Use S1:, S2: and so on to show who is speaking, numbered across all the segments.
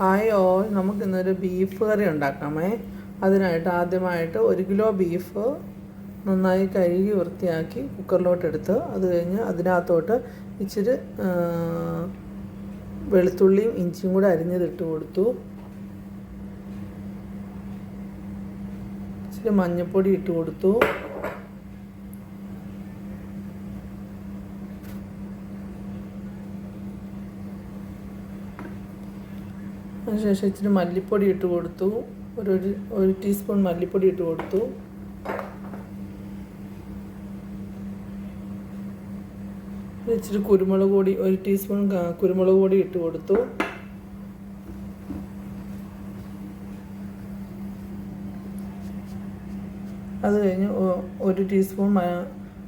S1: Hi all നമുക്കിന്നൊരു beef curry ഉണ്ടാക്കാമേ. അതിനായിട്ട് ആദ്യമായിട്ട് ഒരു കിലോ ബീഫ് നന്നായി കഴുകി വൃത്തിയാക്കി കുക്കറിലോട്ട് എടുത്ത് അത് കഴിഞ്ഞ് അതിനകത്തോട്ട് ഇച്ചിരി വെളുത്തുള്ളിയും ഇഞ്ചിയും കൂടെ അരിഞ്ഞതിട്ട് കൊടുത്തു. ഇച്ചിരി മഞ്ഞൾപ്പൊടി ഇട്ട് കൊടുത്തു. അതിനുശേഷം ഇച്ചിരി മല്ലിപ്പൊടി ഇട്ട് കൊടുത്തു. ഒരു ഒരു ടീസ്പൂൺ മല്ലിപ്പൊടി ഇട്ട് കൊടുത്തു. ഇച്ചിരി കുരുമുളക് പൊടി ഒരു ടീസ്പൂൺ കുരുമുളക് പൊടി ഇട്ട് കൊടുത്തു. അത് കഴിഞ്ഞ് ഒരു ടീസ്പൂൺ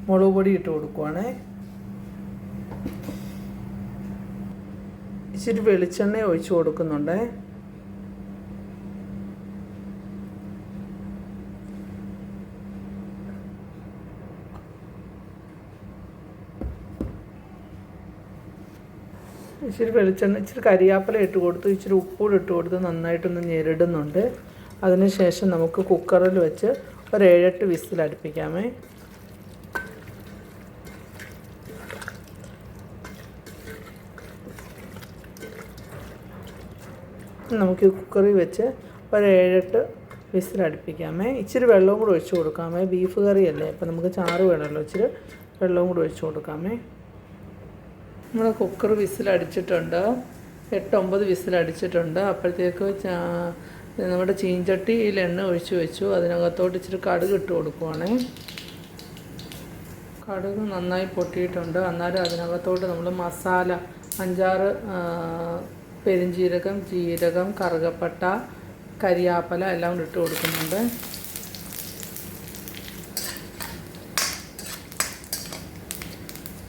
S1: മുളക് പൊടി ഇട്ട് കൊടുക്കുവാണേ. ഇച്ചിരി വെളിച്ചെണ്ണ ഒഴിച്ച് കൊടുക്കുന്നുണ്ടേ. ഇച്ചിരി വെളിച്ചെണ്ണ ഇച്ചിരി കരിയാപ്പില ഇട്ട് കൊടുത്ത് ഇച്ചിരി ഉപ്പൂടെ ഇട്ട് കൊടുത്ത് നന്നായിട്ടൊന്ന് ഞെരടുന്നുണ്ട്. അതിനുശേഷം നമുക്ക് കുക്കറിൽ വെച്ച് ഒരു ഏഴെട്ട് വിസിൽ നമുക്ക് കുക്കറിൽ വെച്ച് ഒരു ഏഴെട്ട് വിസിൽ അടുപ്പിക്കാമേ ഇച്ചിരി വെള്ളവും കൂടി ഒഴിച്ച് കൊടുക്കാമേ. ബീഫ് കറിയല്ലേ അപ്പം നമുക്ക് ചാറ് വേണമല്ലോ. ഇച്ചിരി വെള്ളവും കൂടി ഒഴിച്ച് കൊടുക്കാമേ. നമ്മൾ കുക്കർ വിസിലടിച്ചിട്ടുണ്ട്. എട്ടൊമ്പത് വിസിലടിച്ചിട്ടുണ്ട്. അപ്പോഴത്തേക്ക് നമ്മുടെ ചീഞ്ചട്ടിയിൽ എണ്ണ ഒഴിച്ച് വെച്ചു. അതിനകത്തോട്ട് ഇച്ചിരി കടുക് ഇട്ട് കൊടുക്കുവാണേ. കടുക് നന്നായി പൊട്ടിയിട്ടുണ്ട്. അന്നേരം അതിനകത്തോട്ട് നമ്മൾ മസാല അഞ്ചാറ് ആ, പെരുംജീരകം ജീരകം കറുകപ്പട്ട കരിയാപ്പല എല്ലാം ഇട്ട് കൊടുക്കുന്നുണ്ട്.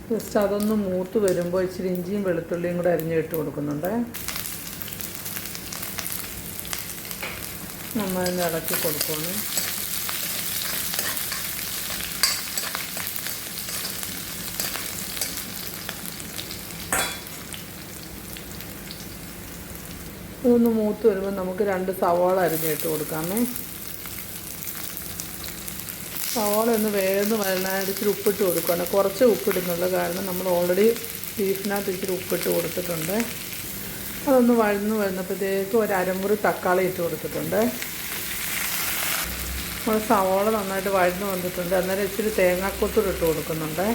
S1: ജസ്റ്റ് അതൊന്ന് മൂത്ത് വരുമ്പോൾ ഇച്ചിരി ഇഞ്ചിയും വെളുത്തുള്ളിയും കൂടെ അരിഞ്ഞ് ഇട്ട് കൊടുക്കുന്നുണ്ട്. നമ്മൾ ഇളക്കി കൊടുക്കണം ഇതൊന്ന് മൂത്ത് വരുമ്പോൾ നമുക്ക് രണ്ട് സവാള അരിഞ്ഞിട്ട് കൊടുക്കാമേ. സവാള ഒന്ന് വേഗം ഇച്ചിരി ഉപ്പിട്ട് കൊടുക്കണം കുറച്ച് ഉപ്പിടുന്നുള്ളൂ കാരണം നമ്മൾ ഓൾറെഡി ബീഫിനകത്ത് ഇച്ചിരി ഉപ്പിട്ട് കൊടുത്തിട്ടുണ്ട്. അതൊന്ന് വഴന്ന് വരുന്നപ്പോഴത്തേക്ക് ഒരു അരമുറി തക്കാളി ഇട്ട് കൊടുത്തിട്ടുണ്ട്. നമ്മൾ സവാള നന്നായിട്ട് വഴന്ന് വന്നിട്ടുണ്ട്. അന്നേരം ഇച്ചിരി തേങ്ങാക്കൊത്തൂടെ ഇട്ട് കൊടുക്കുന്നുണ്ട്.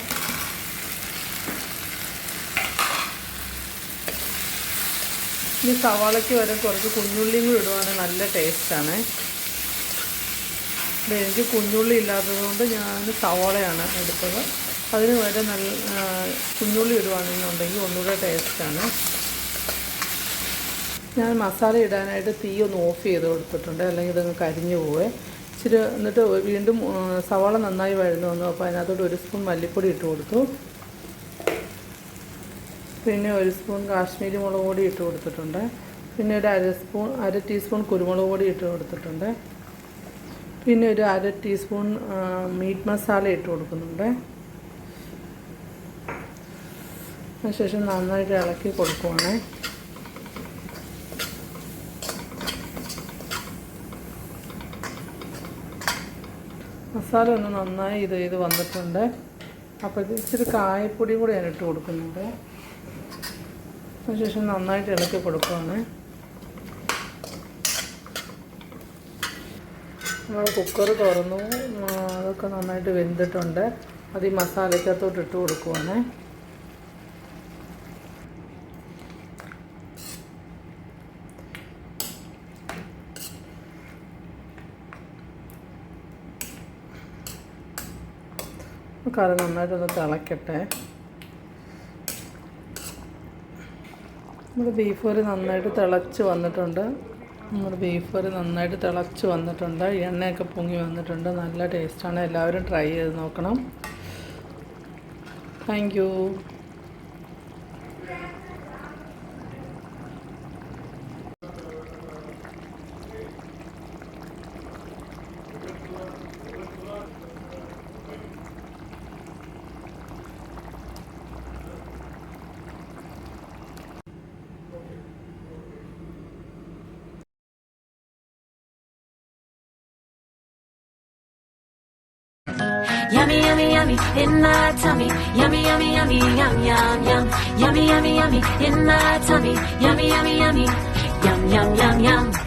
S1: ഈ സവാളയ്ക്ക് വരെ കുറച്ച് കുഞ്ഞുള്ളിയും കൂടി ഇടുവാണെങ്കിൽ നല്ല ടേസ്റ്റാണ്. എനിക്ക് കുഞ്ഞുള്ളി ഇല്ലാത്തത് കൊണ്ട് ഞാൻ സവാളയാണ് എടുത്തത്. അതിന് വരെ നല്ല കുഞ്ഞുള്ളി ഇടുവാണെന്നുണ്ടെങ്കിൽ ഒന്നുകൂടെ ടേസ്റ്റാണ്. ഞാൻ മസാല ഇടാനായിട്ട് തീ ഒന്ന് ഓഫ് ചെയ്ത് കൊടുത്തിട്ടുണ്ട്. അല്ലെങ്കിൽ ഇതങ്ങ് കരിഞ്ഞു പോവേ. ഇച്ചിരി എന്നിട്ട് വീണ്ടും സവാള നന്നായി വഴന്നു വന്നു. അപ്പോൾ അതിനകത്തോട്ട് ഒരു സ്പൂൺ മല്ലിപ്പൊടി ഇട്ട് കൊടുത്തു. പിന്നെ ഒരു സ്പൂൺ കാശ്മീരി മുളക് പൊടി ഇട്ട് കൊടുത്തിട്ടുണ്ട്. പിന്നെ ഒരു അര സ്പൂൺ അര ടീസ്പൂൺ കുരുമുളക് പൊടി ഇട്ട് കൊടുത്തിട്ടുണ്ട്. പിന്നെ ഒരു അര ടീസ്പൂൺ മീറ്റ് മസാല ഇട്ട് കൊടുക്കുന്നുണ്ട്. അതിനുശേഷം നന്നായിട്ട് ഇളക്കി കൊടുക്കുവാണ്. മസാല ഒന്ന് നന്നായി ഇത് ചെയ്ത് വന്നിട്ടുണ്ട്. അപ്പോഴത്തേക്ക് ഇച്ചിരി കായപ്പൊടിയും കൂടി ഞാൻ ഇട്ട് കൊടുക്കുന്നുണ്ട്. അതിനുശേഷം നന്നായിട്ട് ഇളക്കി കൊടുക്കുവാണ്. നമ്മൾ കുക്കർ തുറന്നു. അതൊക്കെ നന്നായിട്ട് വെന്തിട്ടുണ്ട്. അത് ഈ മസാലയ്ക്കകത്തോട്ട് ഇട്ട് കൊടുക്കുവാണ്. കറി നന്നായിട്ടൊന്ന് തിളക്കട്ടെ. നമ്മുടെ ബീഫ് കറി നന്നായിട്ട് തിളച്ച് വന്നിട്ടുണ്ട്. നമ്മുടെ ബീഫ് കറി നന്നായിട്ട് തിളച്ച് വന്നിട്ടുണ്ട്. എണ്ണയൊക്കെ പൊങ്ങി വന്നിട്ടുണ്ട്. നല്ല ടേസ്റ്റാണ് എല്ലാവരും ട്രൈ ചെയ്ത് നോക്കണം. Thank
S2: Yummy, yummy, yummy in my tummy. Yummy, yummy, yummy, yum, yum, yum. Yummy, yummy, yummy in my tummy. Yummy, yummy, yummy. Yum, yum, yum, yum.